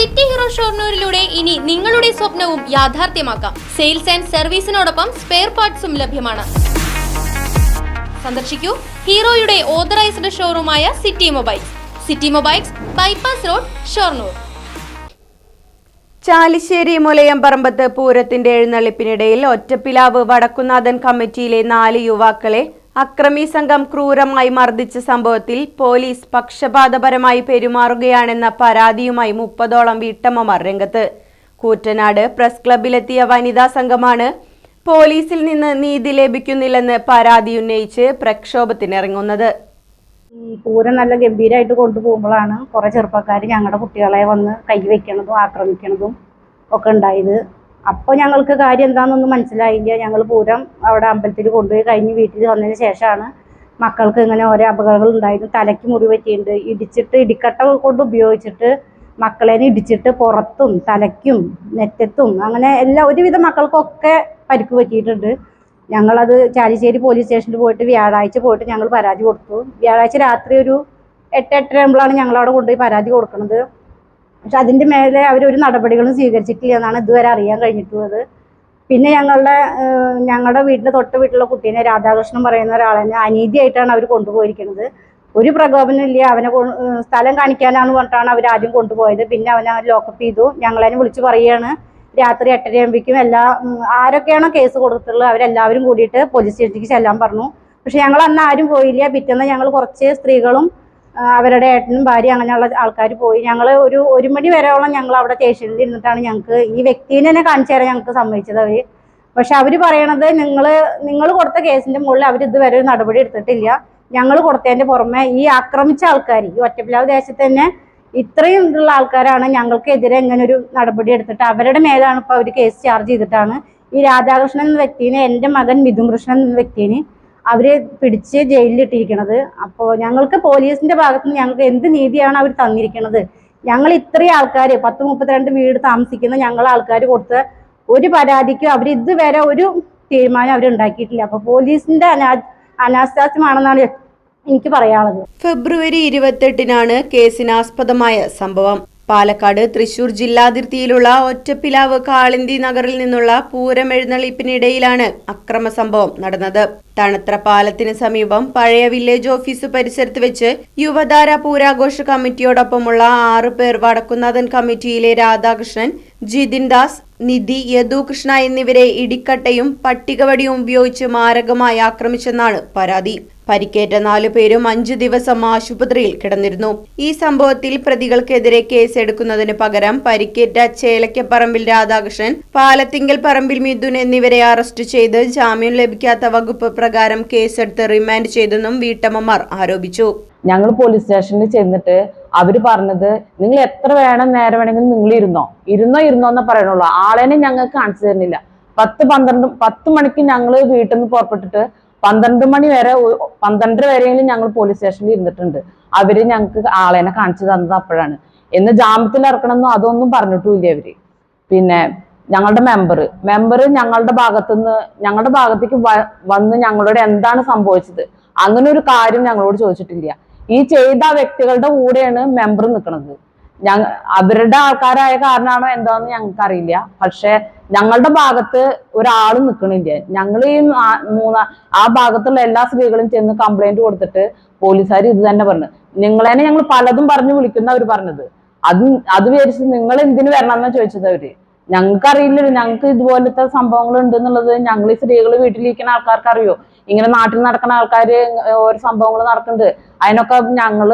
City hero ഷോർണൂരിലൂടെ ഇനി നിങ്ങളുടെ സ്വപ്നവും യാഥാർത്ഥ്യമാക്കാം. സെയിൽസ് ആൻഡ് സർവീസിനോടൊപ്പം സ്പെയർ പാർട്സും ലഭ്യമാണ്. സന്ദർശിക്കൂ ഹീറോയുടെ authorised ഷോറൂമായ city mobiles. City mobiles bypass road Shoranur. Chalissery Mulayamparambath പൂരത്തിന്റെ എഴുന്നള്ളിപ്പിനിടയിൽ ഒറ്റപ്പിലാവ് വടക്കുനാഥൻ കമ്മിറ്റിയിലെ നാല് യുവാക്കളെ അക്രമി സംഘം ക്രൂരമായി മർദ്ദിച്ച സംഭവത്തിൽ പോലീസ് പക്ഷപാതപരമായി പെരുമാറുകയാണെന്ന പരാതിയുമായി മുപ്പതോളം വീട്ടമ്മമാർ രംഗത്ത്. കൂറ്റനാട് പ്രസ് ക്ലബിലെത്തിയ വനിതാ സംഘമാണ് പോലീസിൽ നിന്ന് നീതി ലഭിക്കുന്നില്ലെന്ന് പരാതി ഉന്നയിച്ച് പ്രക്ഷോഭത്തിനിറങ്ങുന്നത്. ഈ പൂരം നല്ല ഗംഭീരമായിട്ട് കൊണ്ടുപോകുമ്പോഴാണ് കുറേ ചെറുപ്പക്കാർ ഞങ്ങളുടെ കുട്ടികളെ വന്ന് കൈവയ്ക്കണതും ആക്രമിക്കണതും ഒക്കെ ഉണ്ടായത്. അപ്പോൾ ഞങ്ങൾക്ക് കാര്യം എന്താണെന്നൊന്നും മനസ്സിലായില്ല. ഞങ്ങൾ പൂരം അവിടെ അമ്പലത്തിൽ കൊണ്ടുപോയി കഴിഞ്ഞ് വീട്ടിൽ വന്നതിന് ശേഷമാണ് മക്കൾക്ക് ഇങ്ങനെ ഓരോ അപകടങ്ങൾ ഉണ്ടായിരുന്നു തലയ്ക്ക് മുറി പറ്റിയിട്ടുണ്ട്. ഇടിച്ചിട്ട് ഇടിക്കട്ട കൊണ്ട് ഉപയോഗിച്ചിട്ട് മക്കളെ ഇടിച്ചിട്ട് പുറത്തും തലയ്ക്കും നെറ്റത്തും അങ്ങനെ എല്ലാ ഒരുവിധ മക്കൾക്കൊക്കെ പരിക്ക് പറ്റിയിട്ടുണ്ട്. ഞങ്ങളത് ചാലിശ്ശേരി പോലീസ് സ്റ്റേഷനിൽ പോയിട്ട് വ്യാഴാഴ്ച പോയിട്ട് ഞങ്ങൾ പരാതി കൊടുത്തു. വ്യാഴാഴ്ച രാത്രി ഒരു എട്ട് എട്ടര ആകുമ്പോഴാണ് ഞങ്ങൾ അവിടെ കൊണ്ടുപോയി പരാതി കൊടുക്കുന്നത് പക്ഷെ അതിന്റെ മേലെ അവരൊരു നടപടികളും സ്വീകരിച്ചിട്ടില്ല എന്നാണ് ഇതുവരെ അറിയാൻ കഴിഞ്ഞിട്ടുള്ളത്. പിന്നെ ഞങ്ങളുടെ ഞങ്ങളുടെ വീട്ടിലെ തൊട്ട് വീട്ടിലുള്ള കുട്ടീനെ രാധാകൃഷ്ണൻ പറയുന്ന ഒരാളെ അനീതിയായിട്ടാണ് അവർ കൊണ്ടുപോയിരിക്കുന്നത്. ഒരു പ്രകോപനം ഇല്ല. അവനെ സ്ഥലം കാണിക്കാനാന്ന് പറഞ്ഞിട്ടാണ് അവർ ആദ്യം കൊണ്ടുപോയത്. പിന്നെ അവനെ ലോക്കപ്പ് ചെയ്തു. ഞങ്ങളതിനെ വിളിച്ച് പറയുകയാണ്. രാത്രി എട്ടരയാകുമ്പോഴേക്കും എല്ലാ ആരൊക്കെയാണോ കേസ് കൊടുത്തിട്ടുള്ളത് അവരെല്ലാവരും കൂടിയിട്ട് പോലീസ് സ്റ്റേഷനിലേക്ക് ചെല്ലാൻ പറഞ്ഞു. പക്ഷെ ഞങ്ങൾ അന്ന് ആരും പോയില്ല. പിറ്റേന്ന് ഞങ്ങൾ കുറച്ച് സ്ത്രീകളും അവരുടെ ഏട്ടനും ഭാര്യ അങ്ങനെയുള്ള ആൾക്കാർ പോയി. ഞങ്ങൾ ഒരു ഒരു മണി വരെയോളം ഞങ്ങൾ അവിടെ സ്റ്റേഷനിൽ ഇരുന്നിട്ടാണ് ഞങ്ങൾക്ക് ഈ വ്യക്തിനെ തന്നെ കാണിച്ചു തരാൻ ഞങ്ങൾക്ക് സമ്മതിച്ചത് അവർ പക്ഷെ അവർ പറയണത് നിങ്ങൾ നിങ്ങൾ കൊടുത്ത കേസിന്റെ മുകളിൽ അവർ ഇതുവരെ ഒരു നടപടി എടുത്തിട്ടില്ല. ഞങ്ങൾ കൊടുത്തതിന്റെ പുറമെ ഈ ആക്രമിച്ച ആൾക്കാർ ഈ ഒറ്റപ്പിലാവ് ദേശത്ത് തന്നെ ഇത്രയും ഇതുള്ള ആൾക്കാരാണ് ഞങ്ങൾക്കെതിരെ ഇങ്ങനെ ഒരു നടപടി എടുത്തിട്ട് അവരുടെ മേലാണ് ഇപ്പോൾ അവർ കേസ് ചാർജ് ചെയ്തിട്ടാണ് ഈ രാധാകൃഷ്ണൻ എന്ന വ്യക്തിനെ എന്റെ മകൻ മിഥുൻ കൃഷ്ണൻ എന്ന വ്യക്തിനെ അവർ പിടിച്ച് ജയിലിലിട്ടിരിക്കണത്. അപ്പോൾ ഞങ്ങൾക്ക് പോലീസിന്റെ ഭാഗത്ത് നിന്ന് ഞങ്ങൾക്ക് എന്ത് നീതിയാണ് അവർ തന്നിരിക്കുന്നത് ഞങ്ങൾ ഇത്രയും ആൾക്കാർ പത്ത് മുപ്പത്തിരണ്ട് വീട് താമസിക്കുന്ന ഞങ്ങൾ ആൾക്കാർ കൊടുത്ത ഒരു പരാതിക്കും അവർ ഇതുവരെ ഒരു തീരുമാനം അവർ ഉണ്ടാക്കിയിട്ടില്ല. അപ്പോൾ പോലീസിന്റെ അനാ അനാസ്ഥാസ്യമാണെന്നാണ് എനിക്ക് പറയാനുള്ളത്. ഫെബ്രുവരി ഇരുപത്തെട്ടിനാണ് കേസിനാസ്പദമായ സംഭവം. പാലക്കാട് തൃശൂർ ജില്ലാതിർത്തിയിലുള്ള ഒറ്റപ്പിലാവ് കാളിന്തി നഗറിൽ നിന്നുള്ള പൂരം എഴുന്നള്ളിപ്പിനിടയിലാണ് അക്രമ സംഭവം നടന്നത്. തണുത്ര പാലത്തിന് സമീപം പഴയ വില്ലേജ് ഓഫീസ് പരിസരത്ത് വെച്ച് യുവതാര പൂരാഘോഷ കമ്മിറ്റിയോടൊപ്പമുള്ള ആറ് പേർ വടക്കുന്നാഥൻ കമ്മിറ്റിയിലെ രാധാകൃഷ്ണൻ ജിതിൻ ദാസ് നിധി യദുകൃഷ്ണ എന്നിവരെ ഇടിക്കട്ടയും പട്ടികവടിയും ഉപയോഗിച്ച് മാരകമായി ആക്രമിച്ചെന്നാണ് പരാതി. പരിക്കേറ്റ നാലു പേരും അഞ്ചു ദിവസം ആശുപത്രിയിൽ കിടന്നിരുന്നു. ഈ സംഭവത്തിൽ പ്രതികൾക്കെതിരെ കേസെടുക്കുന്നതിന് പകരം പരിക്കേറ്റ ചേലക്കപ്പറമ്പിൽ രാധാകൃഷ്ണൻ പാലത്തിങ്കൽ പറമ്പിൽ മിഥുൻ എന്നിവരെ അറസ്റ്റ് ചെയ്ത് ജാമ്യം ലഭിക്കാത്ത വകുപ്പ് പ്രകാരം കേസെടുത്ത് റിമാൻഡ് ചെയ്തെന്നും വീട്ടമ്മമാർ ആരോപിച്ചു. ഞങ്ങൾ പോലീസ് സ്റ്റേഷനിൽ ചെന്നിട്ട് അവർ പറഞ്ഞത് നിങ്ങൾ എത്ര വേണം നേരെ വേണമെങ്കിലും നിങ്ങൾ ഇരുന്നോ. ഇരുന്നോ ഇരുന്നോ എന്ന് പറയണുള്ളൂ. ആളേനെ ഞങ്ങൾക്ക് കാണിച്ചു തരുന്നില്ല. പത്ത് പന്ത്രണ്ട് പത്ത് മണിക്ക് ഞങ്ങൾ വീട്ടിൽ നിന്ന് പുറപ്പെട്ടിട്ട് പന്ത്രണ്ട് മണി വരെ പന്ത്രണ്ടര വരെയെങ്കിലും ഞങ്ങൾ പോലീസ് സ്റ്റേഷനിൽ ഇരുന്നിട്ടുണ്ട്. അവർ ഞങ്ങൾക്ക് ആളേനെ കാണിച്ചു തന്നത് അപ്പോഴാണ്. എന്ന് ജാമ്യത്തിൽ ഇറക്കണമെന്നോ അതൊന്നും പറഞ്ഞിട്ടുമില്ല അവർ. പിന്നെ ഞങ്ങളുടെ മെമ്പർ മെമ്പർ ഞങ്ങളുടെ ഭാഗത്തുനിന്ന് ഞങ്ങളുടെ ഭാഗത്തേക്ക് വന്ന് ഞങ്ങളോട് എന്താണ് സംഭവിച്ചത്? അങ്ങനെ ഒരു കാര്യം ഞങ്ങളോട് ചോദിച്ചിട്ടില്ല. ഈ ചെയ്ത വ്യക്തികളുടെ കൂടെയാണ് മെമ്പർ നിൽക്കുന്നത് ഞങ്ങ അവരുടെ ആൾക്കാരായ കാരണമാണോ എന്താന്ന് ഞങ്ങൾക്ക് അറിയില്ല പക്ഷെ ഞങ്ങളുടെ ഭാഗത്ത് ഒരാളും നിൽക്കണില്ല ഞങ്ങൾ ഈ മൂന്ന ആ ഭാഗത്തുള്ള എല്ലാ സ്ത്രീകളും ചെന്ന് കംപ്ലൈന്റ് കൊടുത്തിട്ട് പോലീസുകാർ ഇത് തന്നെ പറഞ്ഞു. നിങ്ങളെന്നെ ഞങ്ങൾ പലതും പറഞ്ഞു വിളിക്കുന്ന അവർ പറഞ്ഞത്. അത് അത് വിചാരിച്ച് നിങ്ങൾ എന്തിനു എന്നാ ചോദിച്ചത് അവർ. അറിയില്ലല്ലോ ഞങ്ങൾക്ക് ഇതുപോലത്തെ സംഭവങ്ങൾ ഉണ്ട് എന്നുള്ളത് ഞങ്ങൾ ഈ സ്ത്രീകൾ വീട്ടിലിരിക്കുന്ന ആൾക്കാർക്ക് അറിയോ ഇങ്ങനെ നാട്ടിൽ നടക്കുന്ന ആൾക്കാര് ഓരോ സംഭവങ്ങൾ നടക്കുന്നുണ്ട് അതിനൊക്കെ ഞങ്ങൾ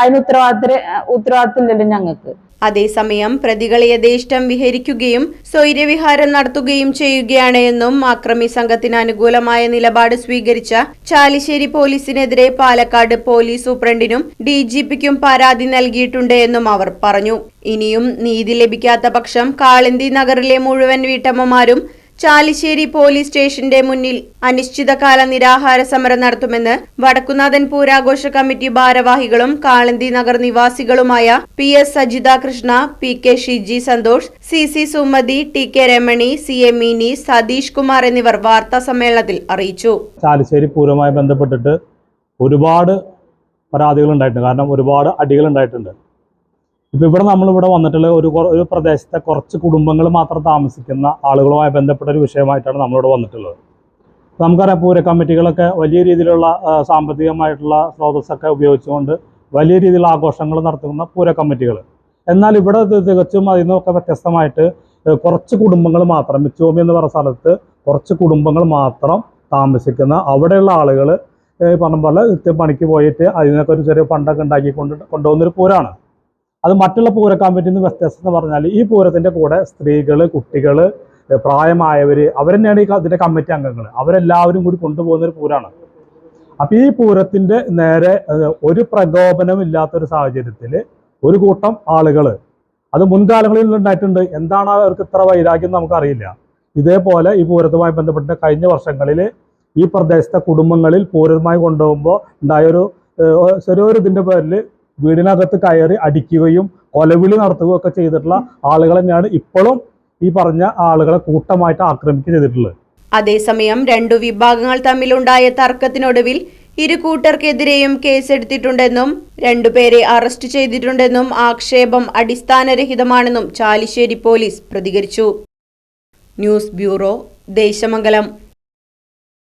അതിന് ഉത്തരവാദിത്ത ഉത്തരവാദിത്തമില്ലല്ലോ ഞങ്ങൾക്ക്. അതേസമയം പ്രതികളെ യഥേഷ്ടം വിഹരിക്കുകയും സ്വൈര്യവിഹാരം നടത്തുകയും ചെയ്യുകയാണ് എന്നും അക്രമി സംഘത്തിന് അനുകൂലമായ നിലപാട് സ്വീകരിച്ച ചാലിശ്ശേരി പോലീസിനെതിരെ പാലക്കാട് പോലീസ് സൂപ്രണ്ടിനും ഡിജിപിക്കും പരാതി നൽകിയിട്ടുണ്ട് എന്നും അവർ പറഞ്ഞു. ഇനിയും നീതി ലഭിക്കാത്ത പക്ഷം കാളിന്തി നഗറിലെ മുഴുവൻ വീട്ടമ്മമാരും ചാലിശ്ശേരി പോലീസ് സ്റ്റേഷന്റെ മുന്നിൽ അനിശ്ചിതകാല നിരാഹാര സമരം നടത്തുമെന്ന് വടക്കുനാഥൻ പൂരാഘോഷ കമ്മിറ്റി ഭാരവാഹികളും Kalanthi Nagar നിവാസികളുമായ P S Sajitha Krishna P K Shiji Santhosh C C Sumathi T K Ramani C A Meeni Satheesh Kumar എന്നിവർ വാർത്താ സമ്മേളനത്തിൽ അറിയിച്ചു. ചാലിശ്ശേരി പൂരവുമായി ബന്ധപ്പെട്ടിട്ട് ഒരുപാട് പരാതികൾ ഉണ്ടായിട്ടുണ്ട് കാരണം ഒരുപാട് അടികൾ ഉണ്ടായിട്ടുണ്ട് ഇപ്പൊ ഇവിടെ നമ്മളിവിടെ വന്നിട്ടുള്ള ഒരു ഒരു പ്രദേശത്തെ കുറച്ച് കുടുംബങ്ങൾ മാത്രം താമസിക്കുന്ന ആളുകളുമായി ബന്ധപ്പെട്ട ഒരു വിഷയമായിട്ടാണ് നമ്മളിവിടെ വന്നിട്ടുള്ളത്. നമുക്കറിയാം പൂര കമ്മിറ്റികളൊക്കെ വലിയ രീതിയിലുള്ള സാമ്പത്തികമായിട്ടുള്ള സ്രോതസ്സൊക്കെ ഉപയോഗിച്ചുകൊണ്ട് വലിയ രീതിയിലുള്ള ആഘോഷങ്ങൾ നടത്തുന്ന പൂര കമ്മിറ്റികൾ. എന്നാൽ ഇവിടെ തികച്ചും അതിൽ നിന്നൊക്കെ വ്യത്യസ്തമായിട്ട് കുറച്ച് കുടുംബങ്ങൾ മാത്രം മിച്ചോമി എന്ന് പറയുന്ന സ്ഥലത്ത് കുറച്ച് കുടുംബങ്ങൾ മാത്രം താമസിക്കുന്ന അവിടെയുള്ള ആളുകൾ പറഞ്ഞ പോലെ പണിക്ക് പോയിട്ട് അതിനൊക്കെ ഒരു ചെറിയ ഫണ്ടൊക്കെ ഉണ്ടാക്കി കൊണ്ട് കൊണ്ടുപോകുന്നൊരു പൂരമാണ് അത് മറ്റുള്ള പൂര പറ്റുന്ന നിന്ന് വ്യത്യസ്തം എന്ന് പറഞ്ഞാൽ ഈ പൂരത്തിന്റെ കൂടെ സ്ത്രീകൾ കുട്ടികൾ പ്രായമായവർ അവർ തന്നെയാണ് ഈ ഇതിന്റെ കമ്മിറ്റി അംഗങ്ങൾ അവരെല്ലാവരും കൂടി കൊണ്ടുപോകുന്ന ഒരു പൂരമാണ് അപ്പം ഈ പൂരത്തിന്റെ നേരെ ഒരു പ്രകോപനം ഇല്ലാത്തൊരു സാഹചര്യത്തിൽ ഒരു കൂട്ടം ആളുകൾ അത് മുൻകാലങ്ങളിൽ ഉണ്ടായിട്ടുണ്ട്. എന്താണ് അവർക്ക് ഇത്ര വൈരാഗ്യം നമുക്കറിയില്ല. ഇതേപോലെ ഈ പൂരത്തുമായി ബന്ധപ്പെട്ട കഴിഞ്ഞ വർഷങ്ങളിൽ ഈ പ്രദേശത്തെ കുടുംബങ്ങളിൽ പൂരമായി കൊണ്ടുപോകുമ്പോൾ ഉണ്ടായൊരു ചെറിയൊരു ഇതിന്റെ പേരിൽ വീടിനകത്ത് കയറി അടിക്കുകയും കൊലവിളി നടത്തുകയും ഒക്കെ ചെയ്തിട്ടുള്ള ആളുകൾ തന്നെയാണ് ഇപ്പോഴും ഈ പറഞ്ഞ ആളുകളെ കൂട്ടമായിട്ട് ആക്രമിക്കുക ചെയ്തിട്ടുള്ളത്. അതേസമയം രണ്ടു വിഭാഗങ്ങൾ തമ്മിലുണ്ടായ തർക്കത്തിനൊടുവിൽ ഇരു കൂട്ടർക്കെതിരെയും കേസെടുത്തിട്ടുണ്ടെന്നും രണ്ടുപേരെ അറസ്റ്റ് ചെയ്തിട്ടുണ്ടെന്നും ആക്ഷേപം അടിസ്ഥാനരഹിതമാണെന്നും ചാലിശ്ശേരി പോലീസ് പ്രതികരിച്ചു. News bureau Desamangalam.